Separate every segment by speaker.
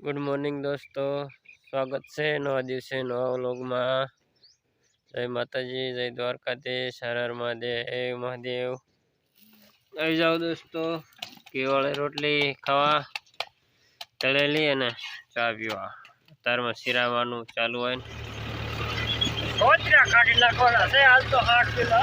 Speaker 1: Good morning દોસ્તો. સ્વાગત છે નવા દિવસે નવા વ્લોગમાં. જય માતાજી, જય દ્વારકાધીશ હરર હર મહાદેવ મહાદેવ. આવી જાઓ દોસ્તો, કેવળે રોટલી ખાવા. તળેલી અને ચા પીવા. અત્યારમાં શિરાવાનું ચાલુ હોય ને. હાલ તો આઠ કિલો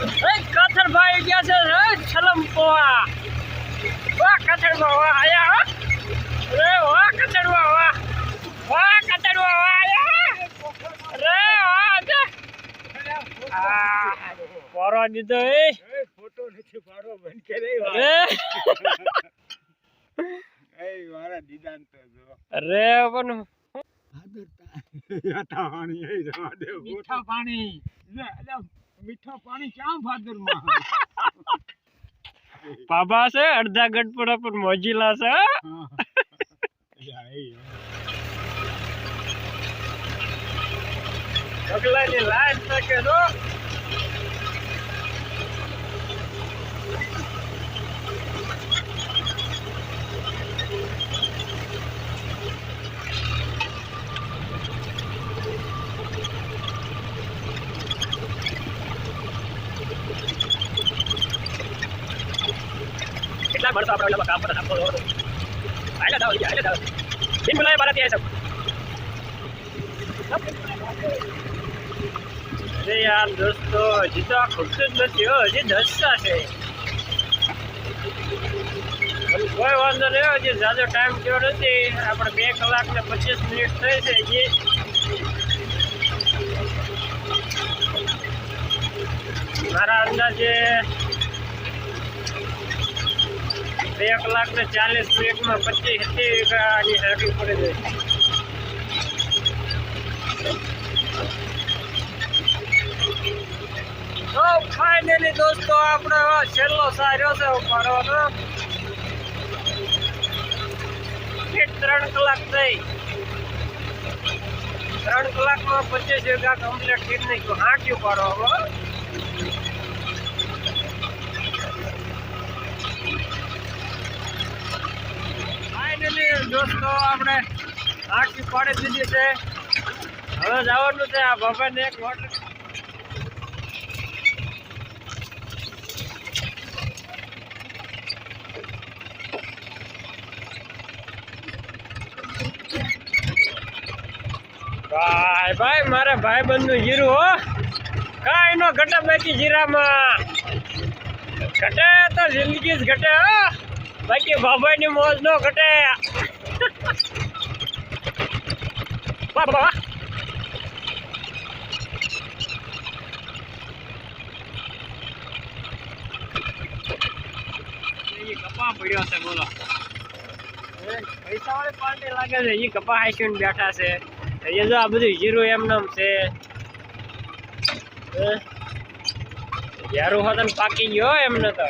Speaker 1: કાથરભાઈ ગયા છે છલમ પોવા. વાહ કાથરવા વાહ આયા. રે વાહ કાથરવા વાહ. વાહ કાથરવા વાહ આયા રે વાહ પોરો દીધો એ.
Speaker 2: ફોટો નથી પાડો બંધ કરે એ મારા દીદાન તો જો.
Speaker 1: રે પણ
Speaker 2: યાતા પાણી એ જવા દે મીઠા પાણી. લે. મીઠા પાણી ક્યાં ભાદરમાં
Speaker 1: બાબા છે અડધા ગટપડા પર મોજીલા છે પગલાની લાઈટ શકે તો કેટલા વર્ષો આપણે કામ પર આપો આયલા દાવ આયલા દાવ. બિન બોલાય મારા ત્યાં સબ અરે યાર દોસ્તો, હજી તો આ જ નથી હજી દસતા છે. કોઈ વાંધો નહીં હજી ઝાઝો ટાઈમ થયો નથી. આપણે બે કલાક ને પચીસ મિનિટ થઈ છે હજી. મારા અંદાજે બે કલાક ને ચાલીસ મિનિટમાં પચીસ વીઘાની હાકી પડી જાય તો ફાઇનલી દોસ્તો, આપણે છેલ્લો સાર્યો છે ઉપાડવાનો ત્રણ કલાક થઈ. ત્રણ કલાકમાં પચીસ વીઘા કમ્પ્લીટ કરી નાખ્યું હાંકી ઉપાડો હવે આપણે આખી પાડી દીધી છે. હવે જવાનું છે આ ભગવાન એક ભાઈ ભાઈ, મારા ભાઈ બંધનું જીરું હો. કાંઈ નો ઘટે બાકી જીરામાં. ઘટે તો જિંદગી જ ઘટે, હો. બાકી બાબાની મોજ નો ઘટે. કપા પડ્યો છે, બોલો. પૈસા વાળી લાગે છે એ કપા હાઈસીને બેઠા છે. આ બધું જીરું એમનામ છે? યારું હોતન પાકી ગયો એમને તો.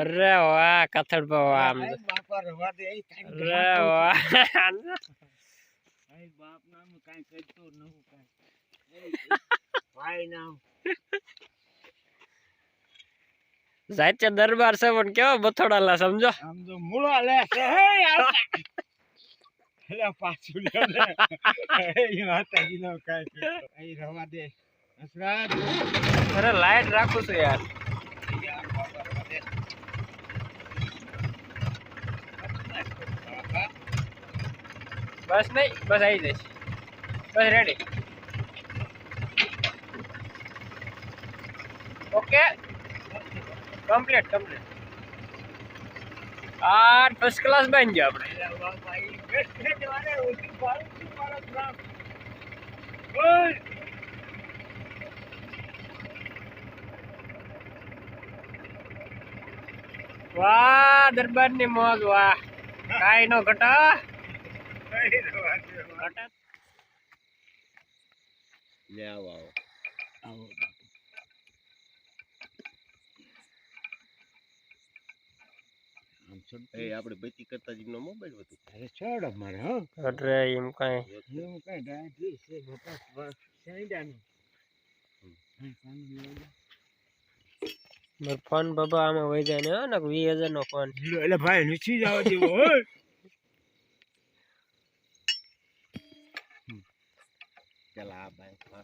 Speaker 2: અરે
Speaker 1: વાહ કથડ પર આમ.
Speaker 2: એ
Speaker 1: અરે વાહ.
Speaker 2: બાપ નામ કાઈ કરતો કાંઈ. ભાઈ નામ
Speaker 1: સાચે દરબાર છે પણ કેવો બથોડાલા સમજો?
Speaker 2: સમજો મૂળો લે છે હે એટલે પાછું લે એ માતાજી નો કાઈ અહીં રવા દે.
Speaker 1: અરે લાઈટ રાખું છું યાર. બસ નહીં બસ આવી જઈશ બસ રેડી ઓકે કમ્પ્લીટ કમ્પ્લીટ આ ફર્સ્ટ ક્લાસ બની ગયો આપણે
Speaker 2: અરે વાહ ભાઈ બેસ્ટ છે જવાને ઓછી ભાડું શું મારો ગ્રામ ઓય
Speaker 1: વાહ દરબારની મોજ વાહ કાઈ નો ઘટા
Speaker 2: કઈ રવા દે
Speaker 1: ઘટા
Speaker 3: લે આવો આવો
Speaker 2: આવો આમ છો
Speaker 3: એ આપણે બચી કરતા જીનો મોબાઈલ હતું
Speaker 2: અરે છોડો મારે હો.
Speaker 1: અરે એમ કાઈ.
Speaker 2: એવું કઈ ડાયટ છે મોટા બસ સાઈડાનું
Speaker 1: મારો ફોન બાબા આમાં વહી જાય ને હો ને વીસ હજાર નો ફોન
Speaker 2: એટલે ભાઈ નીચી જાવ જેવો હોય
Speaker 3: પેલા આ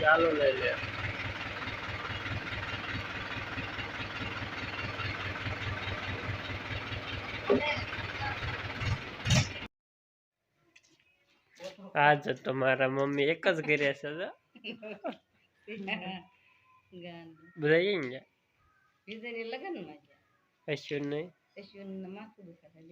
Speaker 1: ચાલો લઈ લે. આજ તો મારા મમ્મી એક જ ઘરે છે જો. બધા અહીં ગયા
Speaker 4: લગ્નમાં
Speaker 1: કશું નહીં.
Speaker 4: માથું દુખાતા